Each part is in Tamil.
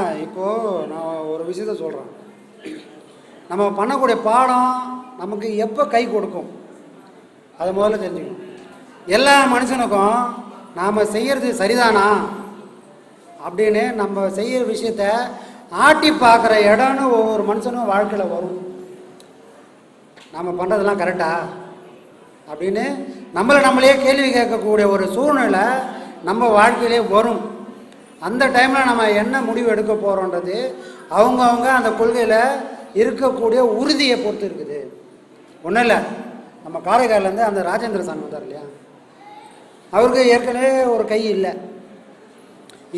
இப்போது நான் ஒரு விஷயத்த சொல்கிறேன் நம்ம பண்ணக்கூடிய பாடம் நமக்கு எப்போ கை கொடுக்கும்? அதை முதல்ல தெரிஞ்சுக்கணும். எல்லா மனுஷனுக்கும் நாம் செய்கிறது சரிதானா? அப்படின்னு நம்ம செய்கிற விஷயத்த ஆட்டி பார்க்குற இடம்னு ஒவ்வொரு மனுஷனும் வாழ்க்கையில் வரும். நாம் பண்ணுறதெல்லாம் கரெக்டா? அப்படின்னு நம்மளை நம்மளே கேள்வி கேட்கக்கூடிய ஒரு சூழ்நிலை நம்ம வாழ்க்கையிலே வரும். அந்த டைமில் நம்ம என்ன முடிவு எடுக்க போகிறோன்றது அவங்கவுங்க அந்த கொள்கையில் இருக்கக்கூடிய உறுதியை பொறுத்து இருக்குது. ஒன்றும் இல்லை. நம்ம காரைக்கால்லேருந்து அந்த ராஜேந்திர சாமி வந்தார் இல்லையா? அவருக்கு ஏற்கனவே ஒரு கை இல்லை.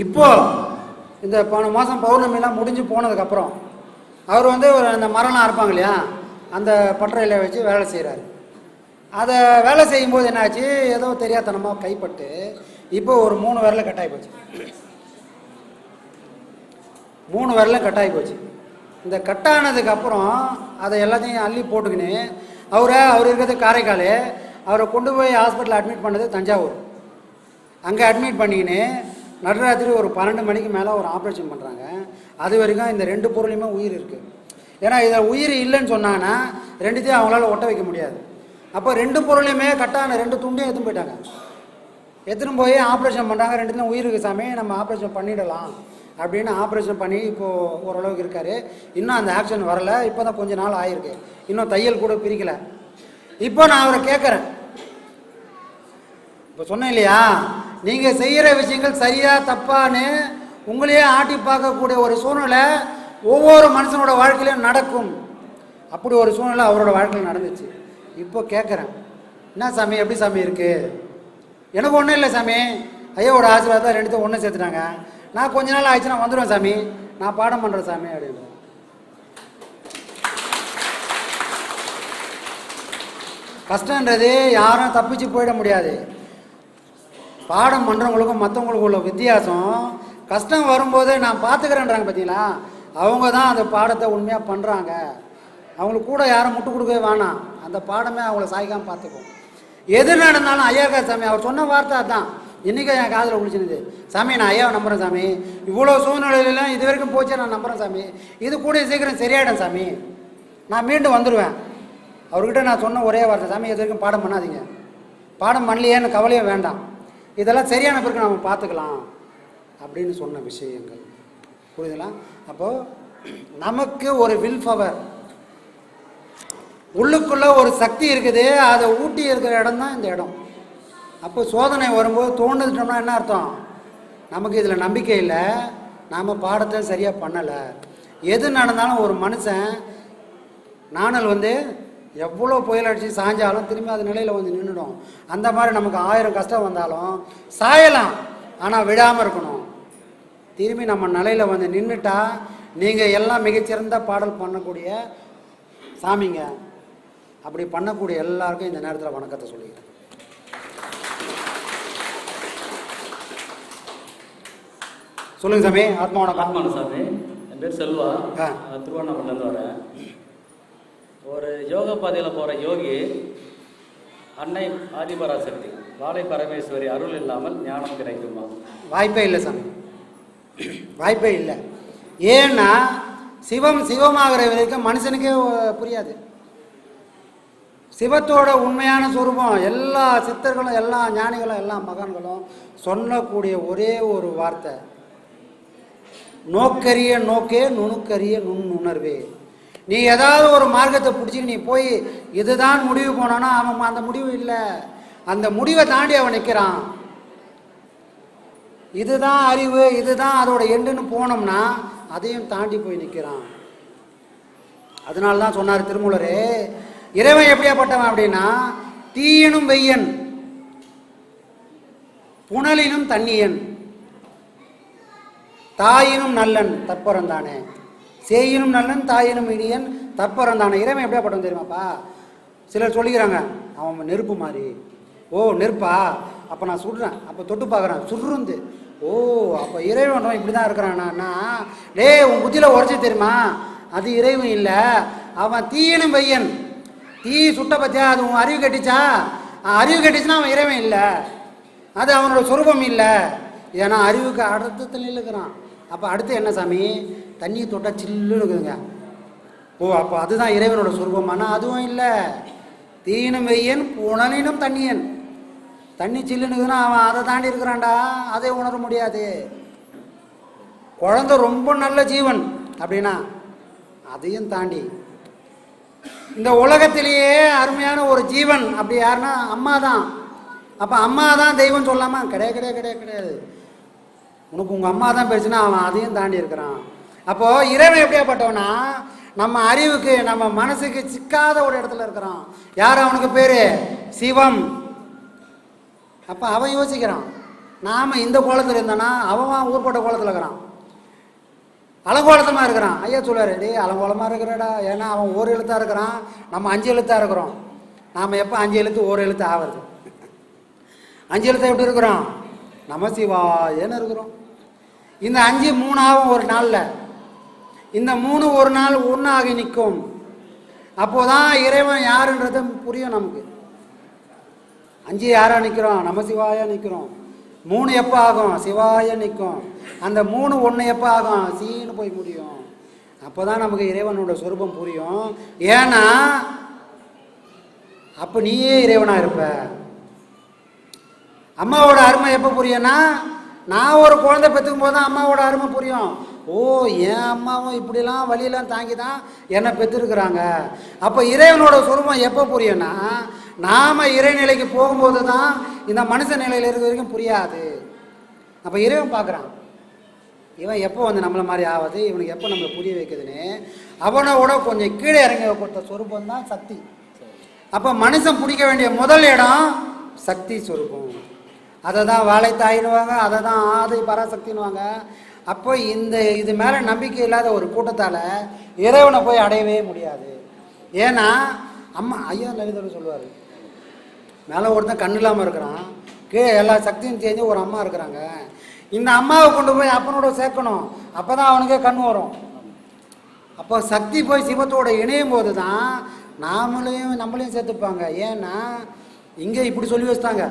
இப்போது இந்த போன மாதம் பௌர்ணமிலாம் முடிஞ்சு போனதுக்கப்புறம் அவர் வந்து ஒரு அந்த மரம்லாம் அறுப்பாங்க இல்லையா? அந்த பட்டறையில் வச்சு வேலை செய்கிறாரு அதை வேலை செய்யும்போது என்னாச்சு? ஏதோ தெரியாதனமாக கைப்பட்டு இப்போ ஒரு மூணு விரல கட்டாயி போச்சு. மூணு விரலும் கட்டாகி போச்சு. இந்த கட்டானதுக்கு அப்புறம் அதை எல்லாத்தையும் அள்ளி போட்டுக்கின்னு அவரை அவர் இருக்கிறது காரைக்கால் அவரை கொண்டு போய் ஹாஸ்பிட்டலில் அட்மிட் பண்ணது தஞ்சாவூர். அங்கே அட்மிட் பண்ணிக்கின்னு நடுராத்திரி ஒரு பன்னெண்டு மணிக்கு மேலே ஒரு ஆப்ரேஷன் பண்ணுறாங்க அது வரைக்கும் இந்த ரெண்டு பொருளையுமே உயிர் இருக்குது ஏன்னா இதில் உயிர் இல்லைன்னு சொன்னாங்கன்னா ரெண்டுத்தையும் அவங்களால ஒட்ட வைக்க முடியாது. அப்போ ரெண்டு பொருளையுமே கட்டான ரெண்டு துண்டையும் எடுத்துன்னு போயிட்டாங்க. எடுத்துன்னு போய் ஆப்ரேஷன் பண்ணுறாங்க ரெண்டுத்தையும் உயிருக்கு சாமி நம்ம ஆப்ரேஷன் பண்ணிடலாம். அப்படின்னு ஆப்ரேஷன் பண்ணி இப்போது ஓரளவுக்கு இருக்கார். இன்னும் அந்த ஆக்ஷன் வரல. இப்போ தான் கொஞ்ச நாள் ஆயிருக்கு. இன்னும் தையல் கூட பிரிக்கலை. இப்போ நான் அவரை கேட்குறேன். இப்போ சொன்னேன் இல்லையா? நீங்கள் செய்கிற விஷயங்கள் சரியா தப்பான்னு உங்களையே ஆட்டி பார்க்கக்கூடிய ஒரு சூழ்நிலை ஒவ்வொரு மனுஷனோட வாழ்க்கையிலும் நடக்கும். அப்படி ஒரு சூழ்நிலை அவரோட வாழ்க்கையில் நடந்துச்சு. இப்போ கேட்குறேன். என்ன சாமி? எப்படி சாமி இருக்குது எனக்கு ஒன்றும் இல்லை சாமி. ஐயாவோட ஆசீர்வாதம் ரெண்டுத்தையும் ஒன்று சேர்த்துட்டாங்க. நான் கொஞ்ச நாள் ஆயிடுச்சு நான் வந்துடுவேன் சாமி. நான் பாடம் பண்ணுறேன் சாமி அப்படின்னு. கஷ்டன்றது யாரும் தப்பிச்சு போயிட முடியாது. பாடம் பண்ணுறவங்களுக்கும் மற்றவங்களுக்கும் உள்ள வித்தியாசம். கஷ்டம் வரும்போது நான் பார்த்துக்கிறேன்றாங்க பார்த்தீங்களா அவங்க தான் அந்த பாடத்தை உண்மையாக பண்ணுறாங்க அவங்களுக்கு கூட யாரும் முட்டு கொடுக்கவே வேணாம். அந்த பாடமே அவங்கள சாய்க்காமல் பார்த்துக்கும் எது நடந்தாலும் ஐயாக்கா சாமி அவர் சொன்ன வார்த்தை அதான். இன்றைக்கி என் காதில் விழிச்சினுது சாமி நான் ஐயாவை நம்புகிறேன் சாமி. இவ்வளோ சூழ்நிலையிலாம் இது வரைக்கும் போச்சு நான் நம்புகிறேன் சாமி. இது கூட சீக்கிரம் சரியாயிடும் சாமி. நான் மீண்டும் வந்துடுவேன் அவர்கிட்ட நான் சொன்ன ஒரே வார்த்தை சாமி இது வரைக்கும் பாடம் பண்ணாதீங்க. பாடம் பண்ணலையேன்னு கவலையே வேண்டாம். இதெல்லாம் சரியான பிறகு நம்ம பார்த்துக்கலாம். அப்படின்னு சொன்ன விஷயங்கள். புரியுதுங்களா? அப்போது நமக்கு ஒரு வில் பவர் உள்ளுக்குள்ளே ஒரு சக்தி இருக்குது. அதை ஊட்டி இருக்கிற இடம் தான் இந்த இடம். அப்போ சோதனை வரும்போது தோணுதுட்டோம்னா என்ன அர்த்தம்? நமக்கு இதில் நம்பிக்கை இல்லை. நாம் பாடத்தை சரியாக பண்ணலை. எது நடந்தாலும் ஒரு மனுஷன் நாணல் வந்து எவ்வளோ புயல் அடித்து சாஞ்சாலும் திரும்பி அது நிலையில் வந்து நின்றுடும் அந்த மாதிரி நமக்கு ஆயிரம் கஷ்டம் வந்தாலும் சாயலாம். ஆனால் விடாமல் இருக்கணும். திரும்பி நம்ம நிலையில் வந்து நின்றுட்டா நீங்கள் எல்லாம் மிகச்சிறந்த பாடல் பண்ணக்கூடிய சாமிங்க. அப்படி பண்ணக்கூடிய எல்லாருக்கும் இந்த நேரத்தில் வணக்கத்தை சொல்லிக்கிறேன். சொல்லுங்க சாமி. ஆத்மா வணக்கம் ஆத்மான சாமி. என் பேர் செல்வா. திருவண்ணாமலேருந்து வரேன். ஒரு யோக பாதையில் போகிற யோகி அன்னை ஆதிபராசக்தி. வாழை பரமேஸ்வரி அருள் இல்லாமல் ஞானம் கிடைக்குமா? வாய்ப்பே இல்லை சாமி. வாய்ப்பே இல்லை. ஏன்னா சிவம் சிவமாகிற வரைக்கும் மனுஷனுக்கே புரியாது. சிவத்தோட உண்மையான சொரூபம் எல்லா சித்தர்களும் எல்லா ஞானிகளும் எல்லா மகான்களும் சொல்லக்கூடிய ஒரே ஒரு வார்த்தை. நோக்கரிய நோக்கே நுணுக்கரிய நுண் உணர்வே நீ ஏதாவது ஒரு மார்க்கத்தை பிடிச்சி நீ போய் இதுதான் முடிவு போனானா அவன் அந்த முடிவு இல்லை. அந்த முடிவை தாண்டி அவன் நிற்கிறான் இதுதான் அறிவு இதுதான் அதோட எண்டுன்னு போனோம்னா அதையும் தாண்டி போய் நிற்கிறான் அதனால தான் சொன்னார் திருமூலரே இறைவன் எப்படியாப்பட்டவன் அப்படின்னா தீயனும் வெய்யன் புனலினும் தண்ணியன். தாயினும் நல்லன் தற்பரந்தானே சேயினும் நல்லன் தாயினும் இனியன் தற்பரந்தானே இறைவன் எப்படியாப்பட்டவன் தெரியுமாப்பா? சிலர் சொல்லிக்கிறாங்க அவன் நெருப்பு மாதிரி. ஓ நெருப்பா? அப்போ நான் சுடுறேன். அப்போ தொட்டு பார்க்குறேன். சுடுருந்து ஓ அப்போ இறைவன் இப்படி தான் இருக்கிறானா டேய் உன் புத்தியில் உரைச்சி தெரியுமா? அது இறைவன் இல்லை. அவன் தீயனும் பையன் தீ சுட்ட பற்றியா அது உன் அறிவு கட்டிச்சா? அறிவு கட்டிச்சுன்னா அவன் இறைவன் இல்லை. அது அவனோட சொரூபம் இல்லை. ஏன்னா அறிவுக்கு அடத்தத்தில் இருக்கிறான் அப்போ அடுத்து என்ன சாமி? தண்ணி தொட்டால் சில்லுன்னு இருக்குதுங்க. ஓ அப்போ அதுதான் இறைவனோட சொருபமானா அதுவும் இல்லை. தீனும் வெய்யன் புனலினும் தண்ணியன். தண்ணி சில்லுன்னு அவன் அதை தாண்டி இருக்கிறான்டா. அதை உணர முடியாது. குழந்த ரொம்ப நல்ல ஜீவன் அப்படின்னா அதையும் தாண்டி. இந்த உலகத்திலேயே அருமையான ஒரு ஜீவன் அப்படி யாருன்னா அம்மா தான் அப்போ அம்மா தான் தெய்வம் சொல்லாமா கிடையாது கிடையாது கிடையாது கிடையாது. உனக்கு உங்கள் அம்மா தான் பேசுனா அவன் அதையும் தாண்டி இருக்கிறான். அப்போது இறைவன் எப்படியாப்பட்டவனா? நம்ம அறிவுக்கு நம்ம மனசுக்கு சிக்காத ஒரு இடத்துல இருக்கிறான். யார் அவனுக்கு பேர்? சிவம். அப்போ அவன் யோசிக்கிறான். நாம் இந்த கோலத்தில் இருந்தோன்னா அவன் ஊர்பட்ட கோலத்தில் இருக்கிறான். அலங்கோலத்தமாக இருக்கிறான். ஐயா சொல்லுவார் டே அலங்கோலமாக இருக்கிறடா. ஏன்னா அவன் ஒரு எழுத்தாக இருக்கிறான். நம்ம அஞ்சு எழுத்தாக இருக்கிறோம். நாம் எப்போ அஞ்சு எழுத்து ஒரு எழுத்து ஆகிறது அஞ்சு எழுத்தை எப்படி இருக்கிறோம்? நமசிவாயன்னு இருக்கிறோம். இந்த அஞ்சு மூணாகும் ஒரு நாளில். இந்த மூணு ஒரு நாள் ஒன்றாகி நிற்கும். அப்போதான் இறைவன் யாருன்றது புரியும் நமக்கு. அஞ்சு யாராக நிற்கிறோம் நம சிவாயா நிற்கிறோம் மூணு எப்போ ஆகும்? சிவாய நிற்கும். அந்த மூணு ஒன்று எப்போ ஆகும்? சீன்னு போய் முடியும். அப்போ தான் நமக்கு இறைவனோட சொரூபம் புரியும். ஏன்னா அப்போ நீயே இறைவனாக இருப்ப. அம்மாவோட அருமை எப்போ புரியும்னா நான் ஒரு குழந்தை பெற்றுக்கும் போது தான் அம்மாவோட அருமை புரியும். ஓ என் அம்மாவும் இப்படிலாம் வழியெல்லாம் தாங்கி தான் என்னை பெற்றுருக்குறாங்க. அப்போ இறைவனோட சுரூபம் எப்போ புரியும்னா நாம் இறைநிலைக்கு போகும்போது தான் இந்த மனுஷ நிலையில் இருக்கிற வரைக்கும் புரியாது. அப்போ இறைவன் பார்க்குறான். இவன் எப்போ வந்து நம்மளை மாதிரி ஆகுது இவனுக்கு எப்போ நம்மளை புரிய வைக்குதுன்னு? அவனோட கொஞ்சம் கீழே இறங்கி கொடுத்த சொரூபம் தான் சக்தி. அப்போ மனுஷன் பிடிக்க வேண்டிய முதல் இடம் சக்தி சொரூபம். அதை தான் வாழைத்தாயின்வாங்க அதை தான் ஆதி பராசக்தின்வாங்க. அப்போ இந்த இது மேலே நம்பிக்கை இல்லாத ஒரு கூட்டத்தால் இறைவனை போய் அடையவே முடியாது. ஏன்னா அம்மா ஐயா லலிதர் சொல்லுவார் மேலே ஒருத்தன் கண்ணு இல்லாமல் இருக்கிறான் கீழே எல்லா சக்தியும் சேர்ந்து ஒரு அம்மா இருக்கிறாங்க. இந்த அம்மாவை கொண்டு போய் அப்பனோட சேர்க்கணும் அப்போ தான் அவனுக்கே கண் வரும். அப்போ சக்தி போய் சிவத்தோட இணையும் போது தான் நாமளையும் நம்மளையும் சேர்த்துப்பாங்க. ஏன்னா இங்கே இப்படி சொல்லி வச்சுட்டாங்க.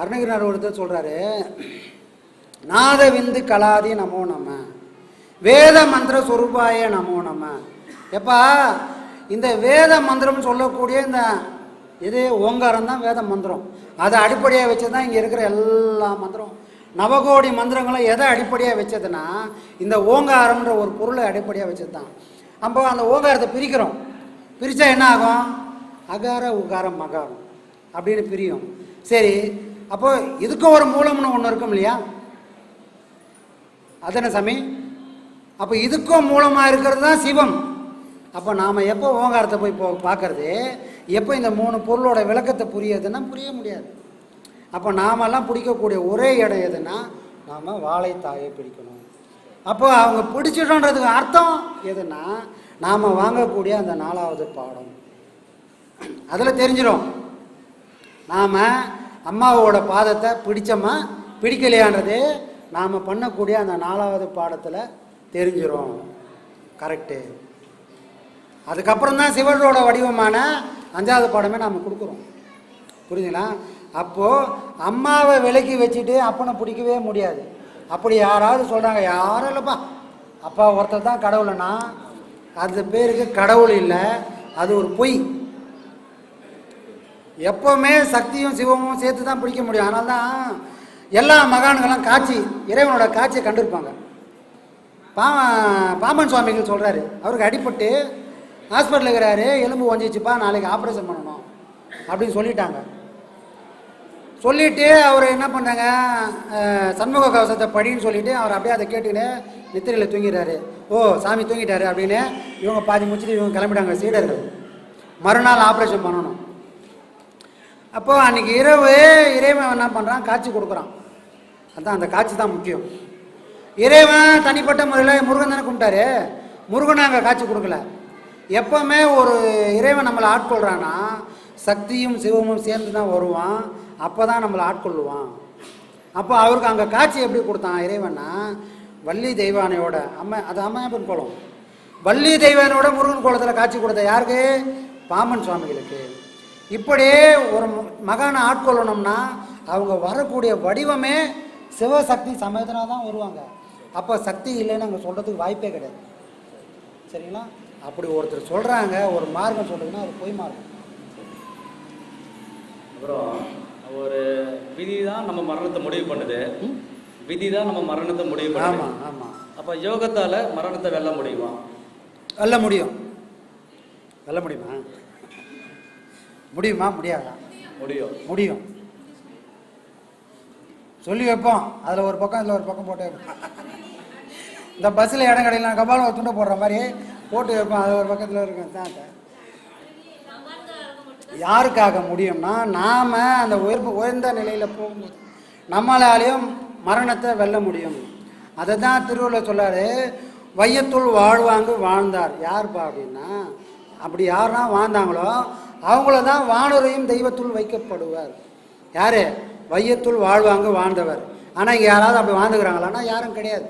அருணகிரிநாதர் ஒருத்தர் சொல்கிறாரு நாத விந்து கலாதி நமோ நம்ம வேத மந்திர சொரூபாய நமோ நம்ம எப்பா இந்த வேத மந்திரம் சொல்லக்கூடிய இந்த இது ஓங்காரம் தான் வேத மந்திரம். அதை அடிப்படையாக வச்சு தான் இங்கே இருக்கிற எல்லா மந்திரம். நவகோடி மந்திரங்களும் எதை அடிப்படையாக வச்சதுன்னா இந்த ஓங்காரம்ன்ற ஒரு பொருளை அடிப்படையாக வச்சது தான் அப்போ அந்த ஓங்காரத்தை பிரிக்கிறோம். பிரித்தா என்ன ஆகும்? அகார உகாரம் மகாரம் அப்படின்னு பிரியும். சரி அப்போ இதுக்கும் ஒரு மூலம்னு ஒன்று இருக்கும் இல்லையா? அதானே சாமி? அப்போ இதுக்கும் மூலமாக இருக்கிறது தான் சிவம். அப்போ நாம் எப்போ ஓங்காரத்தை போய் போ பார்க்குறது? எப்போ இந்த மூணு பொருளோட விளக்கத்தை புரியுதுன்னா புரிய முடியாது. அப்போ நாமெல்லாம் பிடிக்கக்கூடிய ஒரே இடம் எதுன்னா நாம் வாழைத்தாயை பிடிக்கணும். அப்போ அவங்க பிடிச்சிட்டோன்றதுக்கு அர்த்தம் எதுன்னா நாம் வாங்கக்கூடிய அந்த நாலாவது பாடம். அதில் தெரிஞ்சிடும் நாம் அம்மாவோட பாதத்தை பிடிச்சோமா? பிடிக்கலையான்றது நாம் பண்ணக்கூடிய அந்த நாலாவது பாடத்தில் தெரிஞ்சிடும் கரெக்டு அதுக்கப்புறம் தான் சிவனோட வடிவமான அஞ்சாவது பாடமே நாம் கொடுக்குறோம். புரிஞ்சுங்களா? அப்போது அம்மாவை விலக்கி வச்சுட்டு அப்பனை பிடிக்கவே முடியாது. அப்படி யாராவது சொல்கிறாங்க யாரும் இல்லைப்பா. அப்பா ஒருத்தர் தான் கடவுள்னா அது பேருக்கு கடவுள் இல்லை. அது ஒரு பொய். எப்போவுமே சக்தியும் சிவமும் சேர்த்து தான் பிடிக்க முடியும். அதனால தான் எல்லா மகான்களும் காட்சி இறைவனோட காட்சியை கண்டிருப்பாங்க. பாம பாமன் சுவாமிகள் சொல்கிறாரு அவருக்கு அடிபட்டு ஹாஸ்பிட்டலில் இருக்கிறாரு எலும்பு ஒஞ்சிச்சுப்பா நாளைக்கு ஆப்ரேஷன் பண்ணணும் அப்படின்னு சொல்லிட்டாங்க. சொல்லிட்டு அவர் என்ன பண்ணாங்க சண்முக கவசத்தை படின்னு சொல்லிட்டு அவர் அப்படியே அதை கேட்டுக்கின்னு நித்திரையில் தூங்கிடுறாரு. ஓ சாமி தூங்கிட்டாரு அப்படின்னு இவங்க பாதி முடிச்சுட்டு இவங்க கிளம்பிட்டாங்க சீடர்கள். மறுநாள் ஆப்ரேஷன் பண்ணணும். அப்போ அன்றைக்கி இரவு இறைவன் என்ன பண்ணுறான் காட்சி கொடுக்குறான். அதுதான் அந்த காட்சி தான் முக்கியம். இறைவன் தனிப்பட்ட முறையில் முருகன் தானே கும்பிட்டாரு. முருகன் அங்கே காட்சி கொடுக்கல. எப்போவுமே ஒரு இறைவன் நம்மளை ஆட்கொள்கிறான்னா சக்தியும் சிவமும் சேர்ந்து தான் வருவான். அப்போ தான் நம்மளை ஆட்கொள்ளுவான். அப்போ அவருக்கு அங்கே காட்சி எப்படி கொடுத்தான் இறைவன்னா வள்ளி தெய்வானையோட அம்மா அது அம்மையப்பன் கோலம். வள்ளி தெய்வானையோட முருகன் கோலத்தில் காட்சி கொடுத்த யாருக்கு? பாமன் சுவாமிகளுக்கு. இப்படியே ஒரு மகானை ஆட்கொள்ளணும்னா அவங்க வரக்கூடிய வடிவமே சிவசக்தி சமயத்தினா தான் வருவாங்க. அப்போ சக்தி இல்லைன்னு அங்கே சொல்கிறதுக்கு வாய்ப்பே கிடையாது. சரிங்களா? அப்படி ஒருத்தர் சொல்கிறாங்க ஒரு மார்க்கம் சொல்கிறதுன்னா அது பொய் மார்க்கம். அப்புறம் ஒரு விதி தான் நம்ம மரணத்தை முடிவு பண்ணுது? விதி தான் நம்ம மரணத்தை முடிவு பண்ணுது. ஆமாம் ஆமாம் அப்போ யோகத்தால் மரணத்தை வெல்ல முடியுமா? வெல்ல முடியும். வெல்ல முடியுமா? முடியுமா? முடியாதா? முடியும். முடியும். சொல்லி வைப்போம். அதில் ஒரு பக்கம் இதில் ஒரு பக்கம் போட்டு வைப்போம். இந்த பஸ்ஸில் இடம் கிடைக்கலாம் கபாலம் ஒரு துண்டை போடுற மாதிரி போட்டு வைப்போம். அது ஒரு பக்கத்தில் இருக்கும். தான் யாருக்காக முடியும்னா நாம் அந்த உயர்வு உயர்ந்த நிலையில் போகும்போது நம்மளாலேயும் மரணத்தை வெல்ல முடியும். அதை தான் திருவள்ளுவர் சொல்லாரு வையத்துள் வாழ்வாங்கு வாழ்ந்தார். யார்ப்பா அப்படின்னா அப்படி யாருன்னா வாழ்ந்தாங்களோ அவங்கள தான் வானுரையும் தெய்வத்துள் வைக்கப்படுவார். யார்? வையத்துள் வாழ்வாங்க வாழ்ந்தவர். ஆனால் இங்கே யாராவது அப்படி வாழ்ந்துக்கிறாங்களான்னா யாரும் கிடையாது.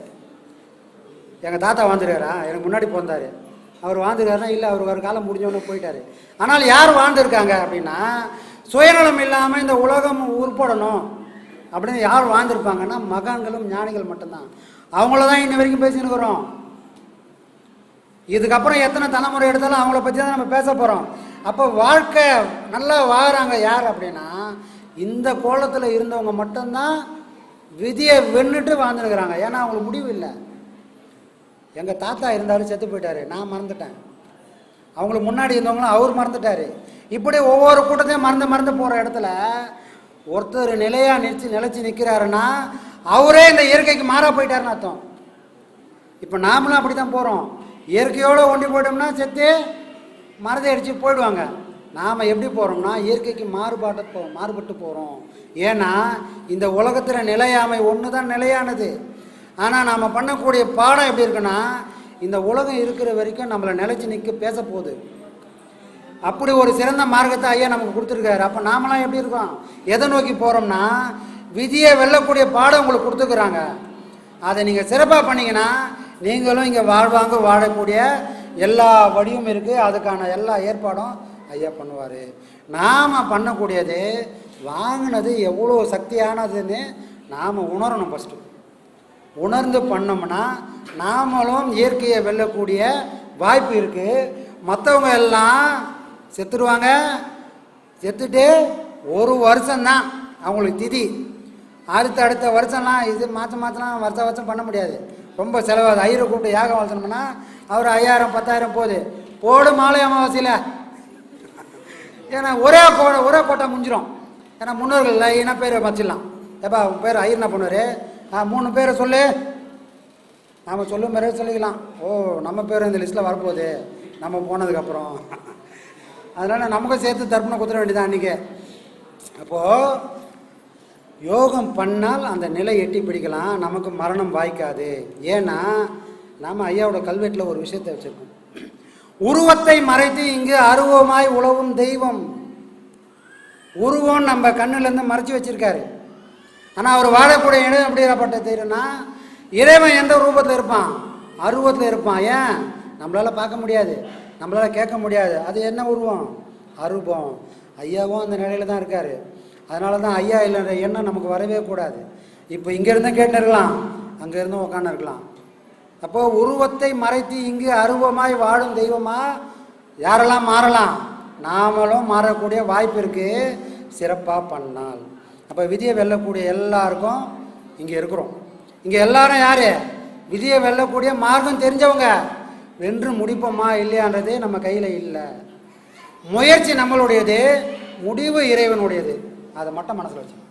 எங்கள் தாத்தா வாழ்ந்துருக்காரா? எனக்கு முன்னாடி பிறந்தார். அவர் வாழ்ந்துருக்காருன்னா இல்லை அவர் ஒரு காலம் முடிஞ்சவொன்னே போயிட்டார். ஆனால் யார் வாழ்ந்துருக்காங்க அப்படின்னா சுயநலம் இல்லாமல் இந்த உலகம் உருப்படணும் அப்படின்னு யார் வாழ்ந்துருப்பாங்கன்னா மகான்களும் ஞானிகள் மட்டும்தான். அவங்கள தான் இன்ன வரைக்கும் பேசின்னு இருக்கிறோம் இதுக்கப்புறம் எத்தனை தலைமுறை எடுத்தாலும் அவங்கள பற்றி தான் நம்ம பேச போகிறோம் அப்போ வாழ்க்கை நல்லா வாழறாங்க யார் அப்படின்னா இந்த கோலத்தில் இருந்தவங்க மட்டும்தான் விதியை வென்னுட்டு வாழ்ந்துருக்கிறாங்க. ஏன்னா அவங்களுக்கு முடிவு இல்லை. எங்கள் தாத்தா இருந்தார் செத்து போயிட்டாரு. நான் மறந்துட்டேன். அவங்களுக்கு முன்னாடி இருந்தவங்களும் அவர் மறந்துட்டாரு. இப்படி ஒவ்வொரு கூட்டத்தையும் மறந்து மறந்து போகிற இடத்துல ஒருத்தர் நிலையாக நிறுத்தி நிலைச்சி நிற்கிறாருன்னா அவரே இந்த இயற்கைக்கு மாற போயிட்டாருன்னு அர்த்தம். இப்போ நாமளும் அப்படி தான் போகிறோம் இயற்கையோடு ஒண்டி போயிட்டோம்னா செத்து மரத்தை அடித்து போயிடுவாங்க. நாம் எப்படி போகிறோம்னா இயற்கைக்கு மாறுபாட்டு போ மாறுபட்டு போகிறோம் ஏன்னா இந்த உலகத்தில் நிலையாமை ஒன்று தான் நிலையானது. ஆனால் நாம் பண்ணக்கூடிய பாடம் எப்படி இருக்குன்னா இந்த உலகம் இருக்கிற வரைக்கும் நம்மளை நிலைச்சி நிற்க பேச போகுது. அப்படி ஒரு சிறந்த மார்க்கத்தை ஐயா நமக்கு கொடுத்துருக்காரு. அப்போ நாமெல்லாம் எப்படி இருக்கோம்? எதை நோக்கி போகிறோம்னா விதியை வெல்லக்கூடிய பாடம் உங்களுக்கு கொடுத்துருக்குறாங்க. அதை நீங்கள் சிறப்பாக பண்ணிங்கன்னா நீங்களும் இங்கே வாழ்வாங்க வாழக்கூடிய எல்லா வழியும் இருக்குது அதுக்கான எல்லா ஏற்பாடும் ஐயா பண்ணுவார். நாம் பண்ணக்கூடியது வாங்கினது எவ்வளோ சக்தியானதுன்னு நாம் உணரணும் ஃபஸ்ட்டு உணர்ந்து பண்ணோம்னா நாமளும் இயற்கையை வெல்லக்கூடிய வாய்ப்பு இருக்குது மற்றவங்க எல்லாம் செத்துடுவாங்க செத்துட்டு ஒரு வருஷம்தான் அவங்களுக்கு திதி. அடுத்த அடுத்த வருஷம்லாம் இது மாதம் மாற்றலாம் வருஷம் வருஷம் பண்ண முடியாது. ரொம்ப செலவாகுது. ஐயரை கூப்பிட்டு யாகம் வளர்த்தணும்னா அவர் ஐயாயிரம் பத்தாயிரம் போகுது. போடு மாலை அமாவாசையில். ஏன்னா ஒரே கோ ஒரே கோட்டை முடிஞ்சிடும் ஏன்னா முன்னோர்கள் லைனாக பேர் வச்சிடலாம். ஏப்பா உன் பேர் ஐயர் என்ன பண்ணுவார்? நான் மூணு பேரை சொல்லு. நாம் சொல்லும் பேரே சொல்லிக்கலாம். ஓ நம்ம பேர் இந்த லிஸ்ட்டில் வரப்போகுது. நம்ம போனதுக்கப்புறம். அதனால் நமக்கும் சேர்த்து தர்ப்பணம் குத்துற வேண்டியதான் அன்றைக்கி அப்போது யோகம் பண்ணால் அந்த நிலை எட்டி பிடிக்கலாம். நமக்கு மரணம் வாய்க்காது. ஏன்னா நாம் ஐயாவோட கல்வெட்டில் ஒரு விஷயத்தை வச்சுருக்கோம். உருவத்தை மறைத்து இங்கு அருவமாய் உழவும் தெய்வம். உருவம் நம்ம கண்ணுலேருந்து மறைச்சி வச்சுருக்காரு. ஆனால் அவர் வாழக்கூடிய இடம் எப்படிப்பட்ட தெரியும்னா இறைவன் எந்த ரூபத்தில் இருப்பான்? அருவத்தில் இருப்பான். ஏன்? நம்மளால் பார்க்க முடியாது. நம்மளால் கேட்க முடியாது. அது என்ன உருவம்? அருபம் ஐயாவும் அந்த நிலையில தான் இருக்கார். அதனால தான் ஐயா இல்லைன்ற எண்ணம் நமக்கு வரவே கூடாது. இப்போ இங்கேருந்தும் கேட்டு இருக்கலாம் அங்கேருந்தும் உட்காந்து இருக்கலாம் அப்போ உருவத்தை மறைத்து இங்கு அருவமாய் வாழும் தெய்வமா? யாரெல்லாம் மாறலாம்? நாமளும் மாறக்கூடிய வாய்ப்பு இருக்குது சிறப்பாக பண்ணால். அப்போ விதியை வெல்லக்கூடிய எல்லாருக்கும் இங்கே இருக்கிறோம். இங்கே எல்லாரும் யார்? விதியை வெல்லக்கூடிய மார்க்கம் தெரிஞ்சவங்க. வென்று முடிப்போமா இல்லையான்றதே நம்ம கையில் இல்லை. முயற்சி நம்மளுடையது முடிவு இறைவனுடையது. அதை மட்டும் மனசில் வச்சு